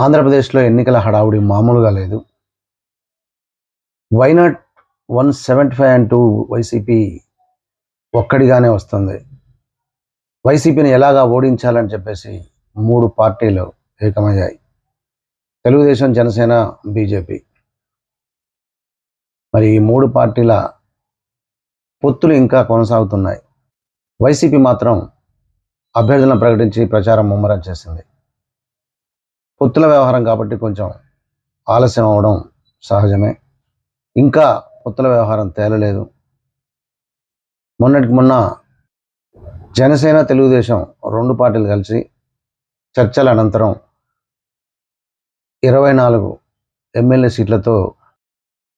ఆంధ్రప్రదేశ్లో ఎన్నికల హడావుడి మామూలుగా లేదు. Why not one seventy five and two YCP ఒక్కడిగానే వస్తుంది. వైసీపీని ఎలాగా ఓడించాలని చెప్పేసి మూడు పార్టీలు ఏకమయ్యాయి. తెలుగుదేశం జనసేన బీజేపీ. మరి ఈ మూడు పార్టీల పొత్తులు ఇంకా కొనసాగుతున్నాయి. వైసీపీ మాత్రం అభ్యర్థులను ప్రకటించి ప్రచారం ముమ్మరం చేసింది. పొత్తుల వ్యవహారం కాబట్టి కొంచెం ఆలస్యం అవడం సహజమే. ఇంకా పొత్తుల వ్యవహారం తేలలేదు. మొన్నటికి మొన్న జనసేన తెలుగుదేశం రెండు పార్టీలు కలిసి చర్చల అనంతరం ఇరవై నాలుగు ఎమ్మెల్యే సీట్లతో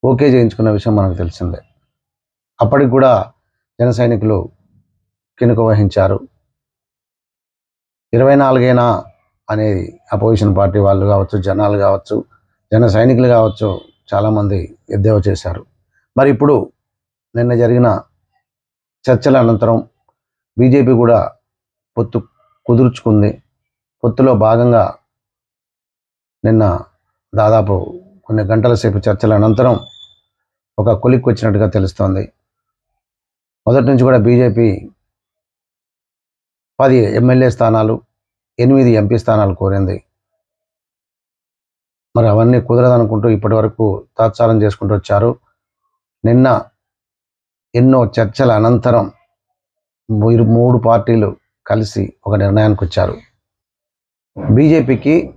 ఓకే చేయించుకున్న విషయం మనకు తెలిసిందే. అప్పటికి కూడా జన సైనికులు కినుక వహించారు. ఇరవై నాలుగైనా అనేది అపోజిషన్ పార్టీ వాళ్ళు కావచ్చు జనాలు కావచ్చు జన సైనికులు కావచ్చు చాలామంది ఎద్దేవా చేశారు. మరి ఇప్పుడు నిన్న జరిగిన చర్చల అనంతరం బీజేపీ కూడా పొత్తు కుదుర్చుకుంది. పొత్తులో భాగంగా నిన్న దాదాపు కొన్ని గంటల సేపు చర్చల అనంతరం ఒక కొలిక్ వచ్చినట్టుగా తెలుస్తోంది. మొదటి నుంచి కూడా బీజేపీ పది ఎమ్మెల్యే స్థానాలు ఎనిమిది ఎంపీ స్థానాలు కోరింది. మరి అవన్నీ కుదరదనుకుంటూ ఇప్పటి వరకు తాత్సారం చేసుకుంటూ వచ్చారు. నిన్న ఎన్నో చర్చల అనంతరం మీరు మూడు పార్టీలు కలిసి ఒక నిర్ణయానికి వచ్చారు. బీజేపీకి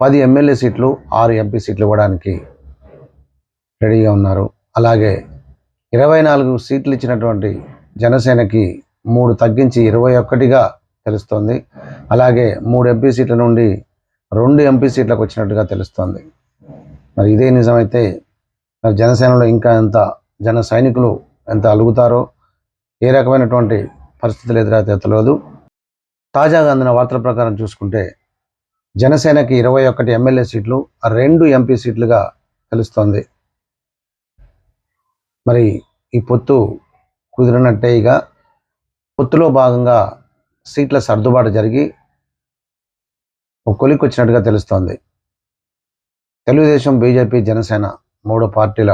పది ఎమ్మెల్యే సీట్లు ఆరు ఎంపీ సీట్లు ఇవ్వడానికి రెడీగా ఉన్నారు. అలాగే ఇరవై నాలుగు సీట్లు ఇచ్చినటువంటి జనసేనకి మూడు తగ్గించి ఇరవై ఒక్కటిగా తెలుస్తోంది. అలాగే మూడు ఎంపీ సీట్ల నుండి రెండు ఎంపీ సీట్లకు వచ్చినట్టుగా తెలుస్తోంది. మరి ఇదే నిజమైతే మరి జనసేనలో ఇంకా ఎంత జన సైనికులు ఎంత అలుగుతారో ఏ రకమైనటువంటి పరిస్థితులు ఎదురైతే తెలియదు. తాజాగా అందిన వార్తల ప్రకారం చూసుకుంటే జనసేనకి ఇరవై ఒకటి ఎమ్మెల్యే సీట్లు రెండు ఎంపీ సీట్లుగా తెలుస్తోంది. మరి ఈ పొత్తు కుదిరినట్టే ఇక పొత్తులో భాగంగా సీట్ల సర్దుబాటు జరిగి ఒక కొలికి వచ్చినట్టుగా తెలుస్తోంది. తెలుగుదేశం బీజేపీ జనసేన మూడు పార్టీల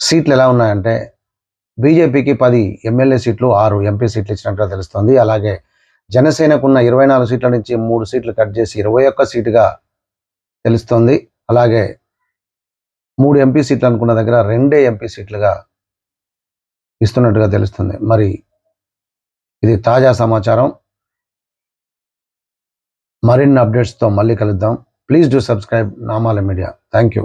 సీట్లు ఎలా ఉన్నాయంటే బీజేపీకి పది ఎమ్మెల్యే సీట్లు ఆరు ఎంపీ సీట్లు ఇచ్చినట్టుగా తెలుస్తోంది. అలాగే జనసేనకున్న ఇరవై నాలుగు సీట్ల నుంచి మూడు సీట్లు కట్ చేసి ఇరవై ఒక్క సీటుగా తెలుస్తోంది. అలాగే మూడు ఎంపీ సీట్లు అనుకున్న దగ్గర రెండే ఎంపీ సీట్లుగా ఇస్తున్నట్టుగా తెలుస్తుంది. మరి ఇది తాజా సమాచారం. మరిన్ని అప్డేట్స్తో మళ్ళీ కలుద్దాం. Please do subscribe Namala media. Thank you